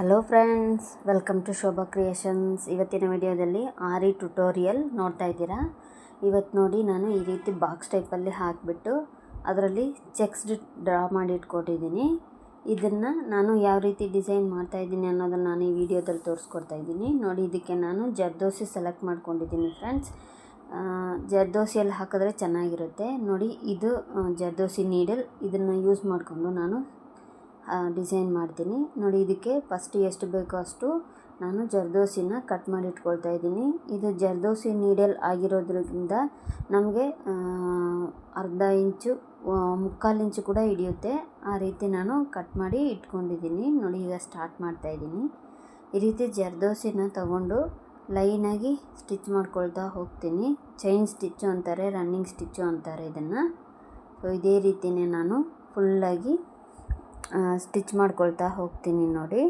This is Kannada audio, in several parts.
Hello friends welcome to Shobha creations ಇವತ್ತಿನ ವಿಡಿಯೋದಲ್ಲಿ ಆರಿ ಟ್ಯುಟೋರಿಯಲ್ ನೋಡ್ತಾ ಇದ್ದೀರಾ? ಇವತ್ತು ನೋಡಿ ನಾನು ಈ ರೀತಿ ಬಾಕ್ಸ್ ಟೈಪಲ್ಲಿ ಹಾಕಿಬಿಟ್ಟು ಅದರಲ್ಲಿ ಚೆಕ್ಸ್ಡ್ ಡ್ರಾ ಮಾಡಿ ಇಟ್ಕೊಟ್ಟಿದ್ದೀನಿ. ಇದನ್ನು ನಾನು ಯಾವ ರೀತಿ ಡಿಸೈನ್ ಮಾಡ್ತಾ ಇದ್ದೀನಿ ಅನ್ನೋದನ್ನು ನಾನು ಈ ವಿಡಿಯೋದಲ್ಲಿ ತೋರಿಸ್ಕೊಡ್ತಾ ಇದ್ದೀನಿ. ನೋಡಿ, ಇದಕ್ಕೆ ನಾನು ಜರ್ದೋಸಿ ಸೆಲೆಕ್ಟ್ ಮಾಡ್ಕೊಂಡಿದ್ದೀನಿ ಫ್ರೆಂಡ್ಸ್ ಜರ್ದೋಸಿಯಲ್ಲಿ ಹಾಕಿದ್ರೆ ಚೆನ್ನಾಗಿರುತ್ತೆ. ನೋಡಿ, ಇದು ಜರ್ದೋಸಿ ನೀಡಲ್ ಇದನ್ನು ಯೂಸ್ ಮಾಡಿಕೊಂಡು ನಾನು ಡಿಸೈನ್ ಮಾಡ್ತೀನಿ. ನೋಡಿ, ಇದಕ್ಕೆ ಫಸ್ಟ್ ಎಷ್ಟು ಬೇಕೋ ಅಷ್ಟು ನಾನು ಜರ್ದೋಸಿನ ಕಟ್ ಮಾಡಿ ಇಟ್ಕೊಳ್ತಾ ಇದ್ದೀನಿ. ಇದು ಜರ್ದೋಸಿ ನೀಡಲ್ ಆಗಿರೋದ್ರಿಂದ ನಮಗೆ ಅರ್ಧ ಇಂಚು ಮುಕ್ಕಾಲು ಇಂಚು ಕೂಡ ಹಿಡಿಯುತ್ತೆ. ಆ ರೀತಿ ನಾನು ಕಟ್ ಮಾಡಿ ಇಟ್ಕೊಂಡಿದ್ದೀನಿ. ನೋಡಿ, ಈಗ ಸ್ಟಾರ್ಟ್ ಮಾಡ್ತಾ ಇದ್ದೀನಿ. ಈ ರೀತಿ ಜರ್ದೋಸಿನ ತಗೊಂಡು ಲೈನಾಗಿ ಸ್ಟಿಚ್ ಮಾಡ್ಕೊಳ್ತಾ ಹೋಗ್ತೀನಿ. ಚೈನ್ ಸ್ಟಿಚ್ಚು ಅಂತಾರೆ, ರನ್ನಿಂಗ್ ಸ್ಟಿಚ್ಚು ಅಂತಾರೆ ಇದನ್ನು. ಸೊ, ಇದೇ ರೀತಿಯೇ ನಾನು ಫುಲ್ಲಾಗಿ ಸ್ಟಿಚ್ ಮಾಡ್ಕೊಳ್ತಾ ಹೋಗ್ತೀನಿ ನೋಡಿ.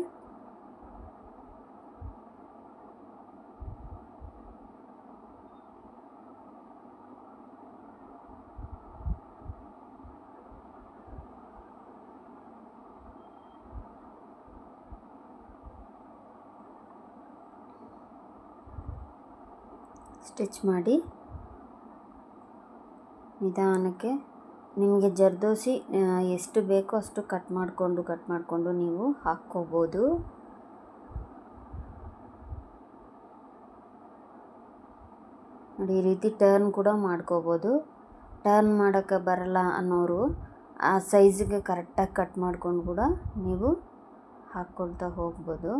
ಸ್ಟಿಚ್ ಮಾಡಿ ನಿಧಾನಕ್ಕೆ ನಿಮಗೆ ಜರ್ದೋಸಿ ಎಷ್ಟು ಬೇಕೋ ಅಷ್ಟು ಕಟ್ ಮಾಡಿಕೊಂಡು ಕಟ್ ಮಾಡಿಕೊಂಡು ನೀವು ಹಾಕ್ಕೋಬೋದು. ನೋಡಿ, ಈ ರೀತಿ ಟರ್ನ್ ಕೂಡ ಮಾಡ್ಕೋಬೋದು. ಟರ್ನ್ ಮಾಡೋಕ್ಕೆ ಬರಲ್ಲ ಅನ್ನೋರು, ಆ ಸೈಜಿಗೆ ಕರೆಕ್ಟಾಗಿ ಕಟ್ ಮಾಡ್ಕೊಂಡು ಕೂಡ ನೀವು ಹಾಕ್ಕೊಳ್ತಾ ಹೋಗ್ಬೋದು.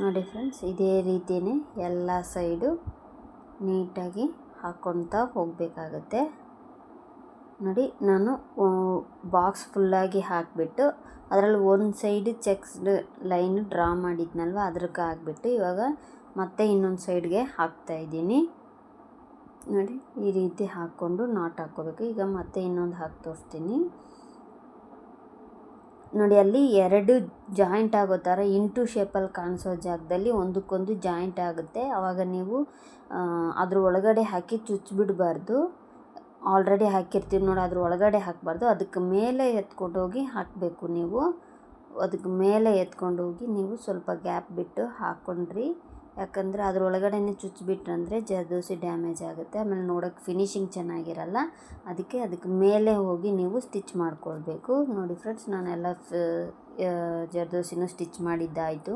ನೋಡಿ ಫ್ರೆಂಡ್ಸ್, ಇದೇ ರೀತಿಯೇ ಎಲ್ಲ ಸೈಡು ನೀಟಾಗಿ ಹಾಕ್ಕೊಳ್ತಾ ಹೋಗಬೇಕಾಗತ್ತೆ. ನೋಡಿ, ನಾನು ಬಾಕ್ಸ್ ಫುಲ್ಲಾಗಿ ಹಾಕಿಬಿಟ್ಟು, ಅದರಲ್ಲಿ ಒಂದು ಸೈಡ್ ಚೆಕ್ಸ್ಡ್ ಲೈನ್ ಡ್ರಾ ಮಾಡಿದ್ನಲ್ವ ಅದಕ್ಕೆ ಹಾಕ್ಬಿಟ್ಟು ಇವಾಗ ಮತ್ತೆ ಇನ್ನೊಂದು ಸೈಡ್ಗೆ ಹಾಕ್ತಾಯಿದ್ದೀನಿ ನೋಡಿ, ಈ ರೀತಿ ಹಾಕ್ಕೊಂಡು ನಾಟ್ ಹಾಕ್ಕೋಬೇಕು. ಈಗ ಮತ್ತೆ ಇನ್ನೊಂದು ಹಾಕಿ ತೋರಿಸ್ತೀನಿ. ನೋಡಿ, ಅಲ್ಲಿ ಎರಡು ಜಾಯಿಂಟ್ ಆಗೋ ಥರ ಇಂಟು ಶೇಪಲ್ಲಿ ಕಾಣಿಸೋ ಜಾಗದಲ್ಲಿ ಒಂದಕ್ಕೊಂದು ಜಾಯಿಂಟ್ ಆಗುತ್ತೆ. ಆವಾಗ ನೀವು ಅದ್ರ ಒಳಗಡೆ ಹಾಕಿ ಚುಚ್ಚಿಬಿಡಬಾರ್ದು ಆಲ್ರೆಡಿ ಹಾಕಿರ್ತೀವಿ ನೋಡಿ, ಅದ್ರ ಒಳಗಡೆ ಹಾಕಬಾರ್ದು. ಅದಕ್ಕೆ ಮೇಲೆ ಎತ್ಕೊಂಡೋಗಿ ಹಾಕಬೇಕು ನೀವು. ಅದಕ್ಕೆ ಮೇಲೆ ಎತ್ಕೊಂಡೋಗಿ ನೀವು ಸ್ವಲ್ಪ ಗ್ಯಾಪ್ ಬಿಟ್ಟು ಹಾಕ್ಕೊಂಡ್ರಿ ಯಾಕಂದರೆ ಅದರೊಳಗಡೆ ಒಳಗಡೆನೆ ಚುಚ್ಚಿಬಿಟ್ರಂದರೆ ಜರ್ದೋಸಿ ಡ್ಯಾಮೇಜ್ ಆಗುತ್ತೆ. ಆಮೇಲೆ ನೋಡೋಕೆ ಫಿನಿಶಿಂಗ್ ಚೆನ್ನಾಗಿರಲ್ಲ. ಅದಕ್ಕೆ ಅದಕ್ಕೆ ಮೇಲೆ ಹೋಗಿ ನೀವು ಸ್ಟಿಚ್ ಮಾಡ್ಕೊಳ್ಬೇಕು. ನೋಡಿ ಫ್ರೆಂಡ್ಸ್ ನಾನೆಲ್ಲ ಜರ್ದೋಸಿನೂ ಸ್ಟಿಚ್ ಮಾಡಿದ್ದಾಯಿತು.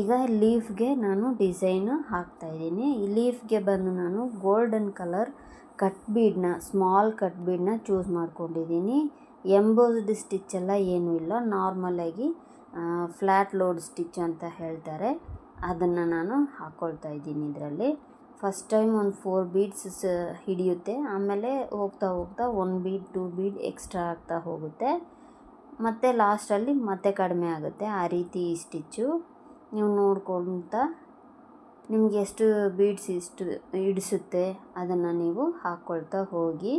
ಈಗ ಲೀಫ್ಗೆ ನಾನು ಡಿಸೈನು ಹಾಕ್ತಾಯಿದ್ದೀನಿ ಈ ಲೀಫ್ಗೆ ಬಂದು ನಾನು ಗೋಲ್ಡನ್ ಕಲರ್ ಕಟ್ ಬೀಡನ್ನ ಸ್ಮಾಲ್ ಕಟ್ ಬೀಡನ್ನ ಚೂಸ್ ಮಾಡ್ಕೊಂಡಿದ್ದೀನಿ. ಎಂಬೋಸ್ಡ್ ಸ್ಟಿಚ್ ಎಲ್ಲ ಏನೂ ಇಲ್ಲ. ನಾರ್ಮಲಾಗಿ ಫ್ಲ್ಯಾಟ್ ಲೋಡ್ ಸ್ಟಿಚ್ ಅಂತ ಹೇಳ್ತಾರೆ. ಅದನ್ನು ನಾನು ಹಾಕ್ಕೊಳ್ತಾ ಇದ್ದೀನಿ ಇದರಲ್ಲಿ. ಫಸ್ಟ್ ಟೈಮ್ ಒಂದು ಫೋರ್ ಬೀಡ್ಸ್ ಹಿಡಿಯುತ್ತೆ. ಆಮೇಲೆ ಹೋಗ್ತಾ ಹೋಗ್ತಾ one bead two bead extra ಆಗ್ತಾ ಹೋಗುತ್ತೆ. ಮತ್ತು ಲಾಸ್ಟಲ್ಲಿ ಮತ್ತೆ ಕಡಿಮೆ ಆಗುತ್ತೆ. ಆ ರೀತಿ ಸ್ಟಿಚ್ಚು ನೀವು ನೋಡ್ಕೊಳ್ತಾ ನಿಮ್ಗೆ ಎಷ್ಟು ಬೀಡ್ಸ್ ಇಷ್ಟು ಹಿಡಿಸುತ್ತೆ ಅದನ್ನು ನೀವು ಹಾಕ್ಕೊಳ್ತಾ ಹೋಗಿ.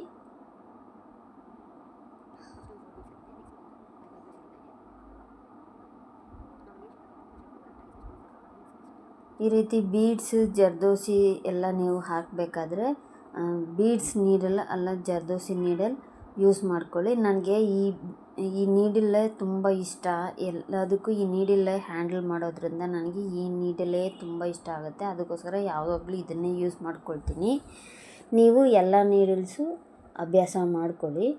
ಈ ರೀತಿ ಬೀಡ್ಸ್, ಜರ್ದೋಸಿ ಎಲ್ಲ ನೀವು ಹಾಕಬೇಕಾದ್ರೆ ಬೀಡ್ಸ್ ನೀಡಲ್ ಅಲ್ಲ ಜರ್ದೋಸಿ ನೀಡಲ್ ಯೂಸ್ ಮಾಡ್ಕೊಳ್ಳಿ. ನನಗೆ ಈ ಈ ನೀಡಲ್ಲೇ ತುಂಬ ಇಷ್ಟ. ಎಲ್ಲದಕ್ಕೂ ಈ ನೀಡಿಲ್ಲೇ ಹ್ಯಾಂಡಲ್ ಮಾಡೋದ್ರಿಂದ ನನಗೆ ಈ ನೀಡಲೇ ತುಂಬ ಇಷ್ಟ ಆಗುತ್ತೆ. ಅದಕ್ಕೋಸ್ಕರ ಯಾವಾಗಲೂ ಇದನ್ನೇ ಯೂಸ್ ಮಾಡ್ಕೊಳ್ತೀನಿ. ನೀವು ಎಲ್ಲ ನೀಡಲ್ಸು ಅಭ್ಯಾಸ ಮಾಡ್ಕೊಳ್ಳಿ.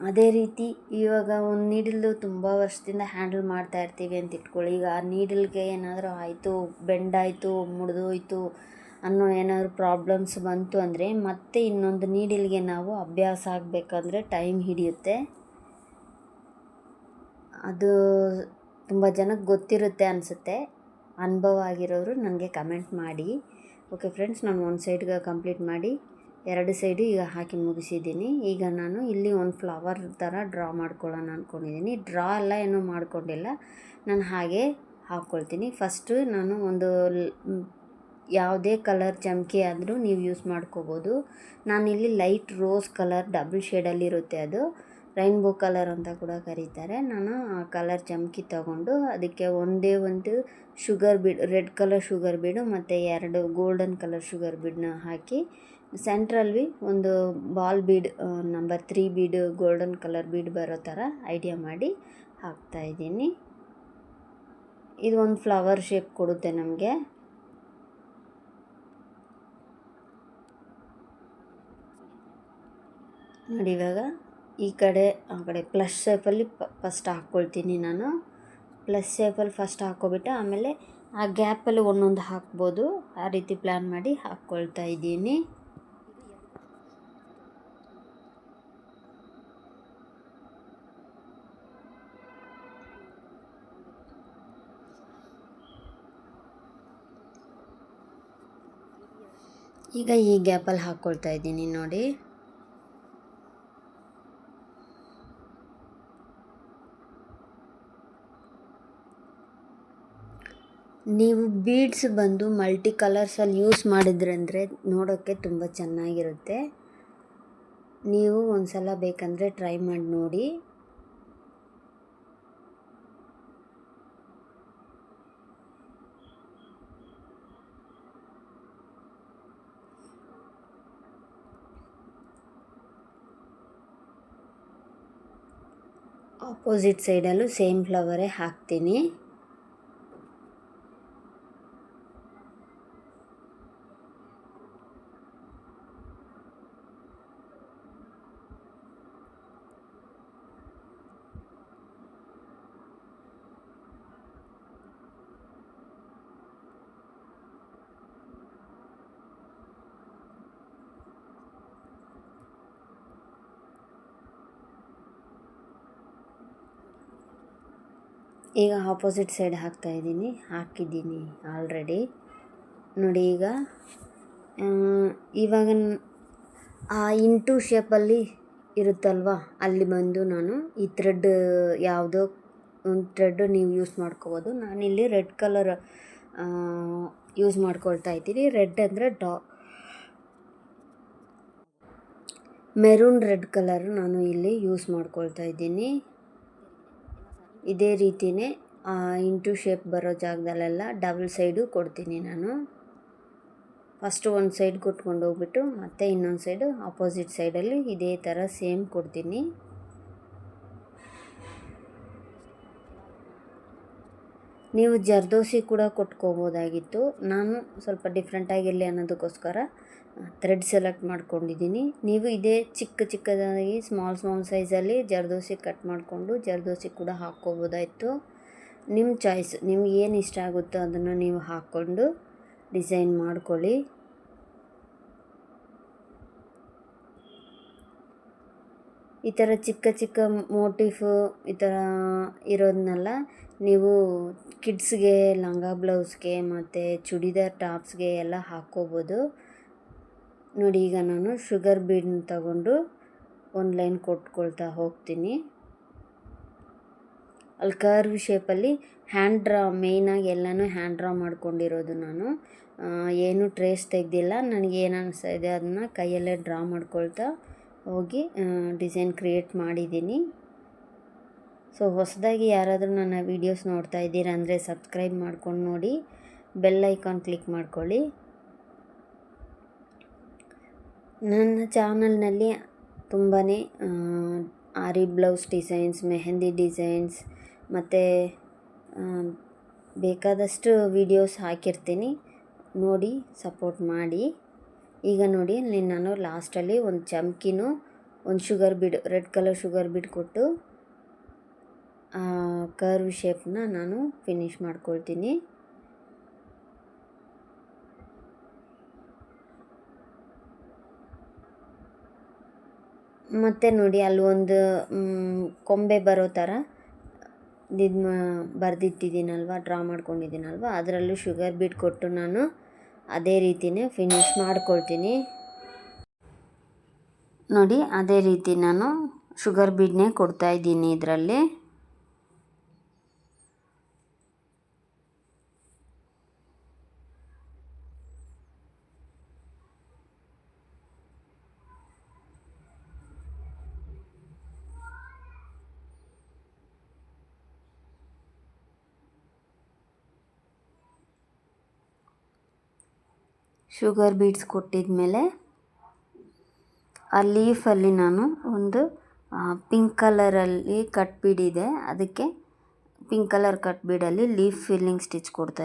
ಅದೇ ರೀತಿ ಇವಾಗ ಒಂದು ನೀಡಲ್ಲು ತುಂಬ ವರ್ಷದಿಂದ ಹ್ಯಾಂಡಲ್ ಮಾಡ್ತಾ ಇರ್ತೀವಿ ಅಂತ ಇಟ್ಕೊಳ್ಳಿ. ಈಗ ಆ ನೀಡಲ್ಗೆ ಏನಾದರೂ ಆಯಿತು, ಬೆಂಡಾಯಿತು, ಮುರಿದೋಯ್ತು ಅನ್ನೋ ಏನಾದರೂ ಪ್ರಾಬ್ಲಮ್ಸ್ ಬಂತು ಅಂದರೆ ಮತ್ತೆ ಇನ್ನೊಂದು ನೀಡಲ್ಗೆ ನಾವು ಅಭ್ಯಾಸ ಆಗಬೇಕಂದ್ರೆ ಟೈಮ್ ಹಿಡಿಯುತ್ತೆ. ಅದು ತುಂಬ ಜನಕ್ಕೆ ಗೊತ್ತಿರುತ್ತೆ ಅನಿಸುತ್ತೆ. ಅನುಭವ ಆಗಿರೋರು ನನಗೆ ಕಮೆಂಟ್ ಮಾಡಿ. ಓಕೆ ಫ್ರೆಂಡ್ಸ್ ನಾನು ಒಂದು ಸೈಡ್ಗೆ ಕಂಪ್ಲೀಟ್ ಮಾಡಿ. ಎರಡು ಸೈಡು ಈಗ ಹಾಕಿ ಮುಗಿಸಿದ್ದೀನಿ. ಈಗ ನಾನು ಇಲ್ಲಿ ಒಂದು ಫ್ಲವರ್ ಥರ ಡ್ರಾ ಮಾಡ್ಕೊಳ್ಳೋಣ ಅಂದ್ಕೊಂಡಿದ್ದೀನಿ ಡ್ರಾ ಎಲ್ಲ ಏನೂ ಮಾಡ್ಕೊಂಡಿಲ್ಲ. ನಾನು ಹಾಗೆ ಹಾಕ್ಕೊಳ್ತೀನಿ. ಫಸ್ಟು ನಾನು ಒಂದು ಯಾವುದೇ ಕಲರ್ ಚಮಕಿ ಆದರೂ ನೀವು ಯೂಸ್ ಮಾಡ್ಕೋಬೋದು. ನಾನಿಲ್ಲಿ ಲೈಟ್ ರೋಸ್ ಕಲರ್, ಡಬಲ್ ಶೇಡಲ್ಲಿರುತ್ತೆ ಅದು. ರೈನ್ಬೋ ಕಲರ್ ಅಂತ ಕೂಡ ಕರೀತಾರೆ. ನಾನು ಆ ಕಲರ್ ಚಮಕಿ ತಗೊಂಡು ಅದಕ್ಕೆ ಒಂದೇ ಒಂದು ಶುಗರ್ ಬಿಡ್, ರೆಡ್ ಕಲರ್ ಶುಗರ್ ಬಿಡು ಮತ್ತು ಎರಡು ಗೋಲ್ಡನ್ ಕಲರ್ ಶುಗರ್ ಬೀಡನ್ನ ಹಾಕಿ ಸೆಂಟ್ರಲ್ಲಿ ಒಂದು ball bead number three bead, golden colour bead ಬರೋ ಥರ ಐಡಿಯಾ ಮಾಡಿ ಹಾಕ್ತಾಯಿದ್ದೀನಿ ಇದು ಒಂದು ಫ್ಲವರ್ ಶೇಪ್ ಕೊಡುತ್ತೆ ನಮಗೆ. ನೋಡಿ ಇವಾಗ ಈ ಕಡೆ, ಆ ಕಡೆ ಪ್ಲಸ್ ಶೇಪಲ್ಲಿ ಫಸ್ಟ್ ಹಾಕ್ಕೊಳ್ತೀನಿ ನಾನು. ಪ್ಲಸ್ ಶೇಪಲ್ಲಿ ಫಸ್ಟ್ ಹಾಕ್ಕೊಬಿಟ್ಟು ಆಮೇಲೆ ಆ ಗ್ಯಾಪಲ್ಲಿ ಒಂದೊಂದು ಹಾಕ್ಬೋದು. ಆ ರೀತಿ ಪ್ಲ್ಯಾನ್ ಮಾಡಿ ಹಾಕ್ಕೊಳ್ತಾ ಇದ್ದೀನಿ. ಈಗ ಈ ಗ್ಯಾಪಲ್ಲಿ ಹಾಕ್ಕೊಳ್ತಾ ಇದ್ದೀನಿ ನೋಡಿ. ನೀವು ಬೀಡ್ಸ್ ಬಂದು ಮಲ್ಟಿ ಕಲರ್ಸಲ್ಲಿ ಯೂಸ್ ಮಾಡಿದ್ರೆ ಅಂದರೆ ನೋಡೋಕ್ಕೆ ತುಂಬ ಚೆನ್ನಾಗಿರುತ್ತೆ. ನೀವು ಒಂದು ಸಲ ಬೇಕಂದರೆ ಟ್ರೈ ಮಾಡಿ ನೋಡಿ. ಆಪೋಸಿಟ್ ಸೈಡಲ್ಲೂ ಸೇಮ್ ಫ್ಲವರೇ ಹಾಕ್ತೀನಿ. ಈಗ ಆಪೋಸಿಟ್ ಸೈಡ್ ಹಾಕ್ತಾಯಿದ್ದೀನಿ ಹಾಕಿದ್ದೀನಿ ಆಲ್ರೆಡಿ ನೋಡಿ ಈಗ ಇವಾಗ ಆ ಇಂಟು ಶೇಪಲ್ಲಿ ಇರುತ್ತಲ್ವ? ಅಲ್ಲಿ ಬಂದು ನಾನು ಈ ಥ್ರೆಡ್ ಯಾವುದೋ ಒಂದು ಥ್ರೆಡ್ ನೀವು ಯೂಸ್ ಮಾಡ್ಕೋಬೋದು. ನಾನಿಲ್ಲಿ ರೆಡ್ ಕಲರ್ ಯೂಸ್ ಮಾಡ್ಕೊಳ್ತಾ ಇದ್ದೀನಿ. ರೆಡ್ ಅಂದರೆ ಡಾ ಮೆರೂನ್ ರೆಡ್ ಕಲರ್ ನಾನು ಇಲ್ಲಿ ಯೂಸ್ ಮಾಡ್ಕೊಳ್ತಾ ಇದ್ದೀನಿ. ಇದೇ ರೀತಿಯೇ ಇಂಟು ಶೇಪ್ ಬರೋ ಜಾಗದಲ್ಲೆಲ್ಲ ಡಬಲ್ ಸೈಡು ಕೊಡ್ತೀನಿ ನಾನು. ಫಸ್ಟು ಒಂದು ಸೈಡ್ ಕೊಟ್ಕೊಂಡು ಹೋಗ್ಬಿಟ್ಟು ಮತ್ತೆ ಇನ್ನೊಂದು ಸೈಡು ಆಪೋಸಿಟ್ ಸೈಡಲ್ಲಿ ಇದೇ ಥರ ಸೇಮ್ ಕೊಡ್ತೀನಿ. ನೀವು ಜರ್ದೋಸಿ ಕೂಡ ಕೊಟ್ಕೋಬೋದಾಗಿತ್ತು. ನಾನು ಸ್ವಲ್ಪ ಡಿಫ್ರೆಂಟಾಗಿರಲಿ ಅನ್ನೋದಕ್ಕೋಸ್ಕರ ಥ್ರೆಡ್ ಸೆಲೆಕ್ಟ್ ಮಾಡ್ಕೊಂಡಿದ್ದೀನಿ. ನೀವು ಇದೇ ಚಿಕ್ಕ ಚಿಕ್ಕದಾಗಿ ಸ್ಮಾಲ್ ಸ್ಮಾಲ್ ಸೈಜಲ್ಲಿ ಜರ್ದೋಸಿ ಕಟ್ ಮಾಡಿಕೊಂಡು ಜರ್ದೋಸಿ ಕೂಡ ಹಾಕ್ಕೋಬೋದಾಯಿತು. ನಿಮ್ಮ ಚಾಯ್ಸ್ ನಿಮ್ಗೆ ಏನು ಇಷ್ಟ ಆಗುತ್ತೋ ಅದನ್ನು ನೀವು ಹಾಕ್ಕೊಂಡು ಡಿಸೈನ್ ಮಾಡ್ಕೊಳ್ಳಿ. ಈ ಥರ ಚಿಕ್ಕ ಚಿಕ್ಕ ಮೋಟಿಫು ಈ ಥರ ಇರೋದನ್ನೆಲ್ಲ ನೀವು ಕಿಡ್ಸ್ಗೆ, ಲಂಗ ಬ್ಲೌಸ್ಗೆ ಮತ್ತು ಚೂಡಿದಾರ್ ಟಾಪ್ಸ್ಗೆ ಎಲ್ಲ ಹಾಕ್ಕೋಬೋದು. ನೋಡಿ, ಈಗ ನಾನು ಶುಗರ್ ಬೀಡ್ನ ತಗೊಂಡು ಒಂದು ಲೈನ್ ಕೊಟ್ಕೊಳ್ತಾ ಹೋಗ್ತೀನಿ. ಅಲ್ಲಿ ಕರ್ವ್ ಶೇಪಲ್ಲಿ ಹ್ಯಾಂಡ್ ಡ್ರಾ ಮೇಯ್ನಾಗಿ ಎಲ್ಲನೂ ಹ್ಯಾಂಡ್ ಡ್ರಾ ಮಾಡ್ಕೊಂಡಿರೋದು ನಾನು. ಏನು ಟ್ರೇಸ್ ತೆಗೆದಿಲ್ಲ. ನನಗೆ ಏನು ಅನಿಸ್ತಾ ಇದೆ ಅದನ್ನ ಕೈಯಲ್ಲೇ ಡ್ರಾ ಮಾಡ್ಕೊಳ್ತಾ ಹೋಗಿ ಡಿಸೈನ್ ಕ್ರಿಯೇಟ್ ಮಾಡಿದ್ದೀನಿ. ಸೊ ಹೊಸದಾಗಿ ಯಾರಾದರೂ ನನ್ನ ವೀಡಿಯೋಸ್ ನೋಡ್ತಾ ಇದ್ದೀರಾ ಅಂದರೆ ಸಬ್ಸ್ಕ್ರೈಬ್ ಮಾಡ್ಕೊಂಡು ನೋಡಿ ಬೆಲ್ ಐಕಾನ್ ಕ್ಲಿಕ್ ಮಾಡ್ಕೊಳ್ಳಿ. ನನ್ನ ಚಾನಲ್ನಲ್ಲಿ ತುಂಬಾ aari blouse designs mehndi designs ಮತ್ತು ಬೇಕಾದಷ್ಟು ವೀಡಿಯೋಸ್ ಹಾಕಿರ್ತೀನಿ. ನೋಡಿ ಸಪೋರ್ಟ್ ಮಾಡಿ. ಈಗ ನೋಡಿ ನಾನು ಲಾಸ್ಟಲ್ಲಿ ಒಂದು ಚಮ್ಕಿನೂ, ಒಂದು ಶುಗರ್ ಬಿಡ್ ರೆಡ್ ಕಲರ್ ಶುಗರ್ ಬಿಡ್ ಕೊಟ್ಟು ಕರ್ವ್ ಶೇಪ್ನ ನಾನು ಫಿನಿಷ್ ಮಾಡ್ಕೊಳ್ತೀನಿ. ಮತ್ತು ನೋಡಿ ಅಲ್ಲಿ ಒಂದು ಕೊಂಬೆ ಬರೋ ಥರ ಇದು ಬರೆದಿಟ್ಟಿದ್ದೀನಲ್ವ ಡ್ರಾ ಮಾಡ್ಕೊಂಡಿದ್ದೀನಲ್ವ, ಅದರಲ್ಲೂ ಶುಗರ್ ಬೀಟ್ ಕೊಟ್ಟು ನಾನು ಅದೇ ರೀತಿಯೇ ಫಿನಿಶ್ ಮಾಡ್ಕೊಳ್ತೀನಿ. ನೋಡಿ, ಅದೇ ರೀತಿ ನಾನು ಶುಗರ್ ಬಿಡ್ನೇ ಕೊಡ್ತಾಯಿದ್ದೀನಿ ಇದರಲ್ಲಿ. ಶುಗರ್ ಬೀಡ್ಸ್ ಕೊಟ್ಟಿದ್ಮೇಲೆ ಆ ಲೀಫಲ್ಲಿ ನಾನು ಒಂದು ಪಿಂಕ್ ಕಲರಲ್ಲಿ ಕಟ್ ಬೀಡಿದೆ ಅದಕ್ಕೆ ಪಿಂಕ್ ಕಲರ್ ಕಟ್ ಬೀಡಲ್ಲಿ ಲೀಫ್ ಫಿಲ್ಲಿಂಗ್ ಸ್ಟಿಚ್ ಕೊಡ್ತಾ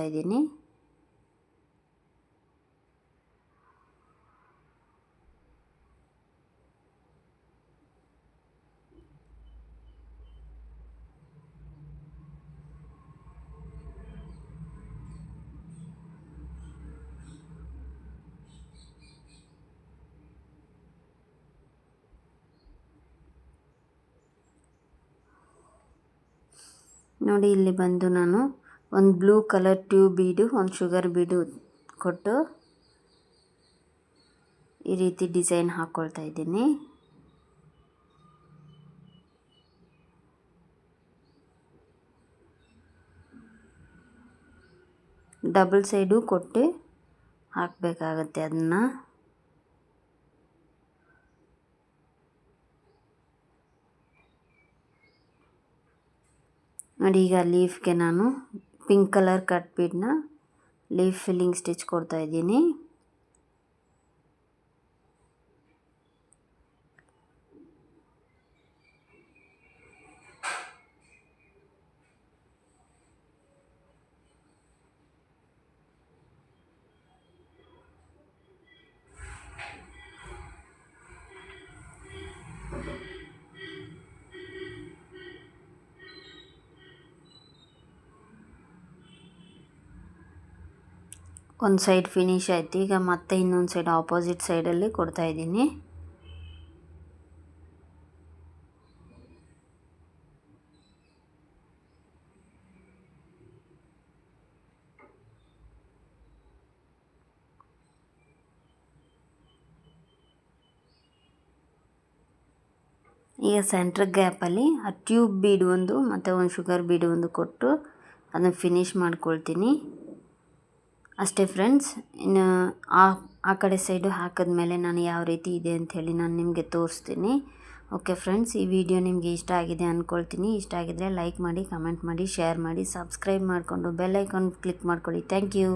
ನೋಡಿ, ಇಲ್ಲಿ ಬಂದು ನಾನು ಒಂದು ಬ್ಲೂ ಕಲರ್ ಟ್ಯೂಬ್ ಬೀಡು, ಒಂದು ಶುಗರ್ ಬೀಡು ಕೊಟ್ಟು ಈ ರೀತಿ ಡಿಸೈನ್ ಹಾಕ್ಕೊಳ್ತಾ ಇದ್ದೀನಿ. ಡಬಲ್ ಸೈಡು ಕೊಟ್ಟು ಹಾಕಬೇಕಾಗತ್ತೆ ಅದನ್ನು. ನೋಡಿ ಈಗ ಲೀಫ್ಗೆ ನಾನು ಪಿಂಕ್ ಕಲರ್ ಕಟ್ ಬೀಡನ್ನ ಲೀಫ್ ಫಿಲ್ಲಿಂಗ್ ಸ್ಟಿಚ್ ಕೊಡ್ತಾ ಇದ್ದೀನಿ. ಒಂದು ಸೈಡ್ ಫಿನಿಶ್ ಆಯ್ತು. ಈಗ ಮತ್ತೆ ಇನ್ನೊಂದು ಸೈಡ್ ಆಪೋಸಿಟ್ ಸೈಡಲ್ಲಿ ಕೊಡ್ತಾ ಇದ್ದೀನಿ. ಈಗ ಸೆಂಟ್ರ್ ಗ್ಯಾಪಲ್ಲಿ ಆ ಟ್ಯೂಬ್ ಬೀಡ್ ಒಂದು ಮತ್ತು ಒಂದು ಶುಗರ್ ಬೀಡ್ ಒಂದು ಕೊಟ್ಟು ಅದನ್ನು ಫಿನಿಶ್ ಮಾಡ್ಕೊಳ್ತೀನಿ. ಅಷ್ಟೇ ಫ್ರೆಂಡ್ಸ್ ಇನ್ನು ಆ ಆ ಕಡೆ ಸೈಡು ಹಾಕಿದ್ಮೇಲೆ ನಾನು ಯಾವ ರೀತಿ ಇದೆ ಅಂಥೇಳಿ ನಾನು ನಿಮಗೆ ತೋರಿಸ್ತೀನಿ. ಓಕೆ ಫ್ರೆಂಡ್ಸ್ ಈ ವಿಡಿಯೋ ನಿಮಗೆ ಇಷ್ಟ ಆಗಿದೆ ಅಂದ್ಕೊಳ್ತೀನಿ ಇಷ್ಟ ಆಗಿದರೆ ಲೈಕ್ ಮಾಡಿ ಕಮೆಂಟ್ ಮಾಡಿ ಶೇರ್ ಮಾಡಿ ಸಬ್ಸ್ಕ್ರೈಬ್ ಮಾಡಿಕೊಂಡು ಬೆಲ್ ಐಕಾನ್ ಕ್ಲಿಕ್ ಮಾಡ್ಕೊಳ್ಳಿ. Thank you